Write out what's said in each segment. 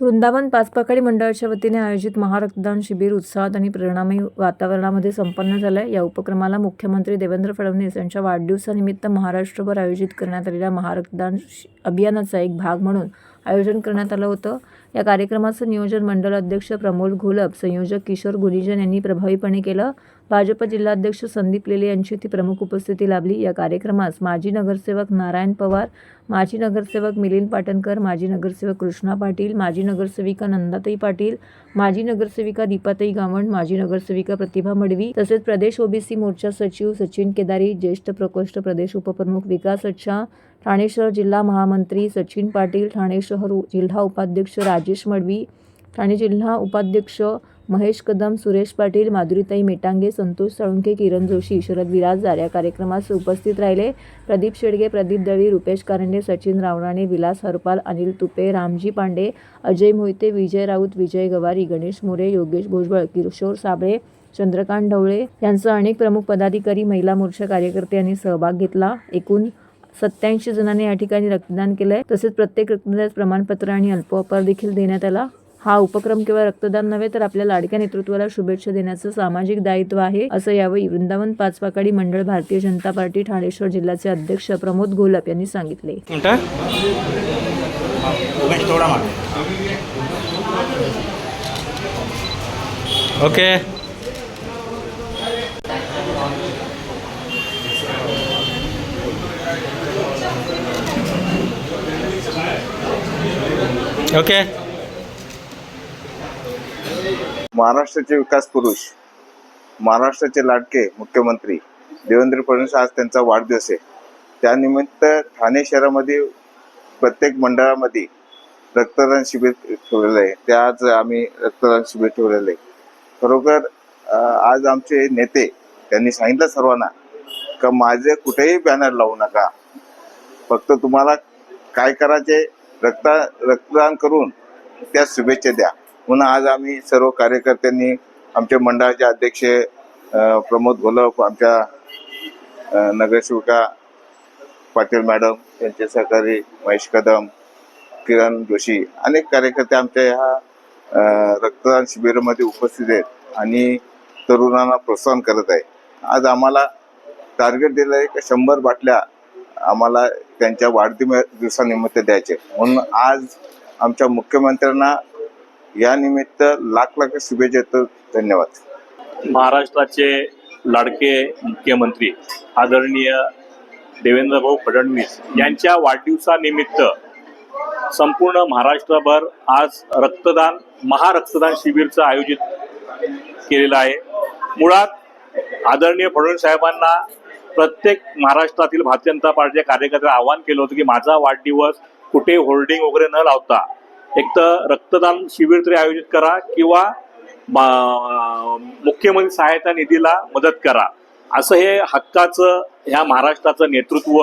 वृंदावन पाचपाकडी मंडळाच्या वतीने आयोजित महारक्तदान शिबिर उत्साहात आणि प्रेरणामयी वातावरणामध्ये संपन्न झालं या उपक्रमाला मुख्यमंत्री देवेंद्र फडणवीस यांच्या वाढदिवसानिमित्त महाराष्ट्रभर आयोजित करण्यात आलेल्या महारक्तदान शि- अभियानाचा एक भाग म्हणून आयोजन करण्यात आलं होतं. या कार्यक्रमाचं नियोजन मंडळ अध्यक्ष प्रमोद घोलप संयोजक किशोर गुलिजन यांनी प्रभावीपणे केलं. भाजप जिल्हाध्यक्ष संदीप लेले यांची ती प्रमुख उपस्थिती लाभली. या कार्यक्रमास माजी नगरसेवक नारायण पवार माजी नगरसेवक मिलिंद पाटणकर माजी नगरसेवक कृष्णा पाटील माजी नगरसेविका नंदाताई पाटील माजी नगरसेविका दीपाताई गावंड माजी नगरसेविका प्रतिभा मडवी तसेच प्रदेश ओबीसी मोर्चा सचिव सचिन केदारी ज्येष्ठ प्रकोष्ठ प्रदेश उपप्रमुख विकास अच्छा ठाणे शहर जिल्हा महामंत्री सचिन पाटील ठाणे शहर जिल्हा उपाध्यक्ष राजेश मडवी ठाणे जिल्हा उपाध्यक्ष महेश कदम सुरेश पाटील माधुरीताई मेटांगे संतोष साळुंखे किरण जोशी शरद विराजदार या कार्यक्रमास उपस्थित राहिले. प्रदीप शेडगे प्रदीप दळवी रुपेश कारंडे सचिन रावणाने विलास हरपाल अनिल तुपे रामजी पांडे अजय मोहिते विजय राऊत विजय गवारी गणेश मोरे योगेश भुजबळ किशोर साबळे चंद्रकांत ढवळे यांसह अनेक प्रमुख पदाधिकारी महिला मोर्चा कार्यकर्ते यांनी सहभाग घेतला. एकूण सत्याऐंशी जणांनी या ठिकाणी रक्तदान केलंय. तसेच प्रत्येक रक्तदान प्रमाणपत्र आणि अल्पोपहार देखील देण्यात आला. हा उपक्रम केवळ रक्तदान नव्हे तर आपल्या लाडक्या नेतृत्वाला शुभेच्छा देण्याचं सामाजिक दायित्व आहे असं यावेळी वृंदावन पाचपाकाडी मंडळ भारतीय जनता पार्टी ठाणेश्वर जिल्ह्याचे अध्यक्ष प्रमोद घोलप यांनी सांगितले. ओके. ओके. महाराष्ट्राचे विकास पुरुष महाराष्ट्राचे लाडके मुख्यमंत्री देवेंद्र फडणवीस आज त्यांचा वाढदिवस आहे. त्यानिमित्त ठाणे शहरामध्ये प्रत्येक मंडळामध्ये रक्तदान शिबिर ठेवलेलं आहे. ते आज आम्ही रक्तदान शिबिर ठेवलेलं आहे. खरोखर आज आमचे नेते त्यांनी सांगितलं सर्वांना का माझे कुठेही बॅनर लावू नका. फक्त तुम्हाला काय करायचे रक्त रक्तदान करून त्या शुभेच्छा द्या. म्हणून आज आम्ही सर्व कार्यकर्त्यांनी आमच्या मंडळाचे अध्यक्ष प्रमोद घोलप आमच्या नगरसेविका पाटील मॅडम त्यांचे सहकारी महेश कदम किरण जोशी अनेक कार्यकर्ते आमच्या ह्या रक्तदान शिबिरामध्ये उपस्थित आहेत आणि तरुणांना प्रोत्साहन करत आहे आज आम्हाला टार्गेट दिलं आहे की शंभर बाटल्या आम्हाला त्यांच्या वाढदिव दिवसानिमित्त द्यायचे म्हणून आज आमच्या मुख्यमंत्र्यांना या निमित्त लाख लाख शुभेच्छा धन्यवाद. महाराष्ट्राचे लाडके मुख्यमंत्री आदरणीय देवेंद्रभाऊ फडणवीस यांच्या वाढदिवसानिमित्त संपूर्ण महाराष्ट्रभर आज रक्तदान महारक्तदान शिबिरचं आयोजित केलेलं आहे. मुळात आदरणीय फडणवीस साहेबांना प्रत्येक महाराष्ट्रातील भारतीय जनता पार्टीच्या कार्यकर्त्याला आवाहन केलं होतं की माझा वाढदिवस कुठे होर्डिंग वगैरे न लावता एक तर रक्तदान शिबिर तरी आयोजित करा किंवा मुख्यमंत्री सहायता निधीला मदत करा. असं हे हक्काचं ह्या महाराष्ट्राचं नेतृत्व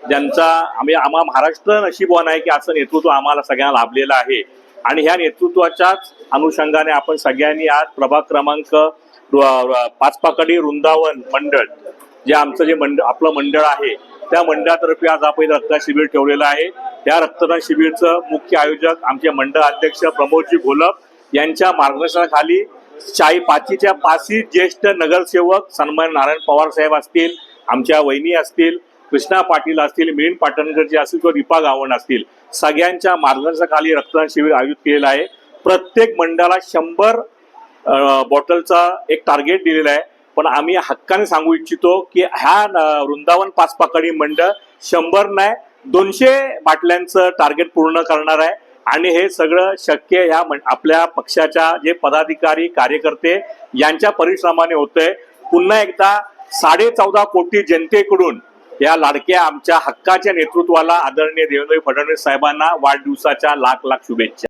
ज्यांचा आम्ही आम्हा महाराष्ट्र नशीबवान आहे की असं नेतृत्व आम्हाला सगळ्यांना लाभलेलं आहे. आणि ह्या नेतृत्वाच्याच अनुषंगाने आपण सगळ्यांनी आज प्रभाग क्रमांक पाचपाकडी वृंदावन मंडळ जे आमचं जे मंडळ आपलं मंडळ आहे त्या मंडळातर्फे आज आपण रक्तदान शिबिर ठेवलेलं आहे. या रक्तदान शिबिरचं मुख्य आयोजक आमचे मंडळ अध्यक्ष प्रमोदजी घोलप यांच्या मार्गदर्शनाखाली चाई पाचीच्या पाचही ज्येष्ठ नगरसेवक सन्मान नारायण पवार साहेब असतील आमच्या वहिनी असतील कृष्णा पाटील असतील मिलिंद पाटणकरजी असतील किंवा दीपा गावण असतील सगळ्यांच्या मार्गदर्शनाखाली रक्तदान शिबिर आयोजित केलेलं आहे. प्रत्येक मंडळाला शंभर बॉटलचा एक टार्गेट दिलेला आहे. पण आम्ही हक्काने सांगू इच्छितो की ह्या वृंदावन पाचपाकडी मंडळ शंभर नाही दोनशे बाटल्यांचं टार्गेट पूर्ण करणार आहे. आणि हे सगळं शक्य ह्या आपल्या पक्षाच्या जे पदाधिकारी कार्यकर्ते यांच्या परिश्रमाने होतंय. पुन्हा एकदा साडे चौदा कोटी जनतेकडून या लाडक्या आमच्या हक्काच्या नेतृत्वाला आदरणीय देवेंद्र फडणवीस साहेबांना वाढदिवसाच्या लाख लाख शुभेच्छा.